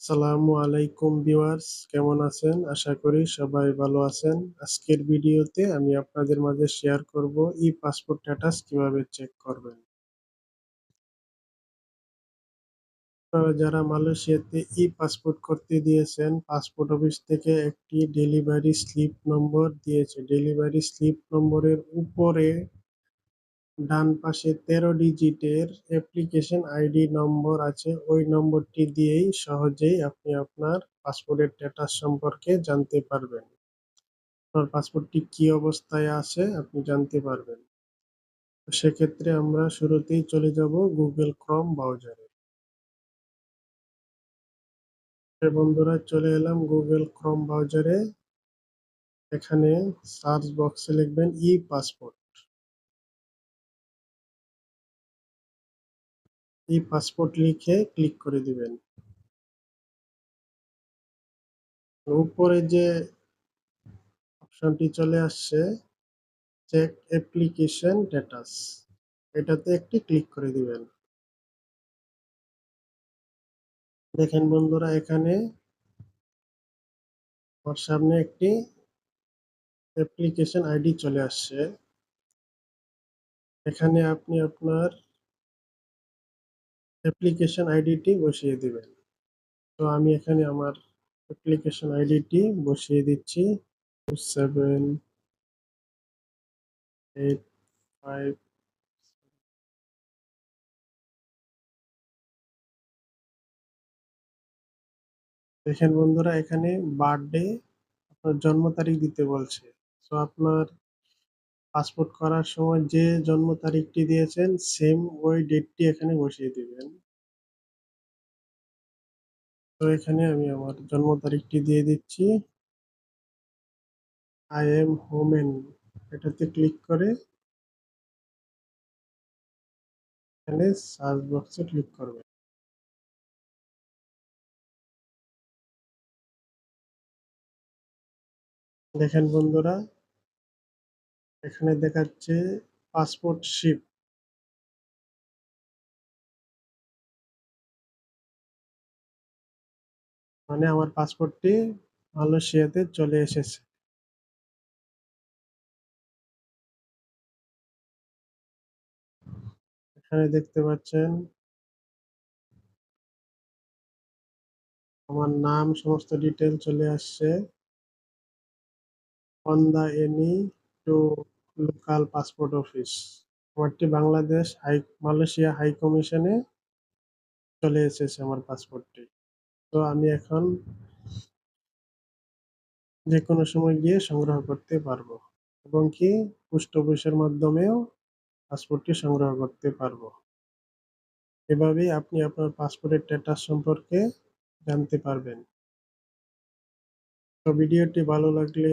সালামু আলাইকুম ভিউয়ার্স, কেমন আছেন? আশা করি সবাই ভালো আছেন। আজকের ভিডিওতে আমি আপনাদের মাঝে শেয়ার করব ই পাসপোর্ট স্ট্যাটাস কীভাবে চেক করবেন। আপনারা যারা মালয়েশিয়াতে ই পাসপোর্ট করতে দিয়েছেন পাসপোর্ট অফিস থেকে একটি ডেলিভারি স্লিপ নম্বর দিয়েছে। ডেলিভারি স্লিপ নম্বরের উপরে ডান পাশে তেরো ডিজিটের অ্যাপ্লিকেশন আইডি নম্বর আছে। ওই নম্বরটি দিয়েই সহজেই আপনি আপনার পাসপোর্টের স্ট্যাটাস সম্পর্কে জানতে পারবেন। আপনার পাসপোর্টটি কি অবস্থায় আছে আপনি জানতে পারবেন। সেক্ষেত্রে আমরা শুরুতেই চলে যাব গুগল ক্রম ব্রাউজারে। বন্ধুরা, চলে এলাম গুগল ক্রম ব্রাউজারে। এখানে সার্চ বক্সে লিখবেন ই পাসপোর্ট ই পাসপোর্ট লিখে ক্লিক করে দিবেন। উপরে যে অপশনটি চলে আসছে চেক অ্যাপ্লিকেশন স্ট্যাটাস এটাতে একটি ক্লিক করে দিবেন। দেখেন বন্ধুরা, এখানে আমার সামনে একটি অ্যাপ্লিকেশন আইডি চলে আসছে। এখানে আপনি আপনার অ্যাপ্লিকেশন আইডিটি বসিয়ে দিবেন। তো আমি এখানে আমার অ্যাপ্লিকেশন আইডিটি বসিয়ে দিচ্ছি। সেভেন এইট ফাইভ দেখেন বন্ধুরা, এখানে বার্থডে আপনার জন্ম তারিখ দিতে বলছে। তো আপনার পাসপোর্ট করার সময় যে জন্ম তারিখটি দিয়েছেন, সেম ওই ডেটটি এখানে বসিয়ে দিবেন। তো এখানে আমি আমার জন্ম তারিখটি দিয়ে দিচ্ছি। আই এম হোমেন এটাতে ক্লিক করে এখানে সার্চ বক্সে ক্লিক করবেন। দেখেন বন্ধুরা এখানে দেখাচ্ছে পাসপোর্ট শিপ। মানে আমার পাসপোর্টটি মালয়েশিয়াতে চলে এসেছে। এখানে দেখতে পাচ্ছেন, আমার নাম, সমস্ত ডিটেল চলে আসছে। On the any to local passport office আমারটি Bangladesh high, Malaysia high কমিশনে চলে এসেছে আমার পাসপোর্টটি তো আমি এখন যে কোনো সময় গিয়ে সংগ্রহ করতে পারব এবং কি পোস্ট অফিসের মাধ্যমেও পাসপোর্টটি সংগ্রহ করতে পারব। এভাবেই আপনি আপনার পাসপোর্টের স্ট্যাটাস সম্পর্কে জানতে পারবেন। তো ভিডিওটি ভালো লাগলে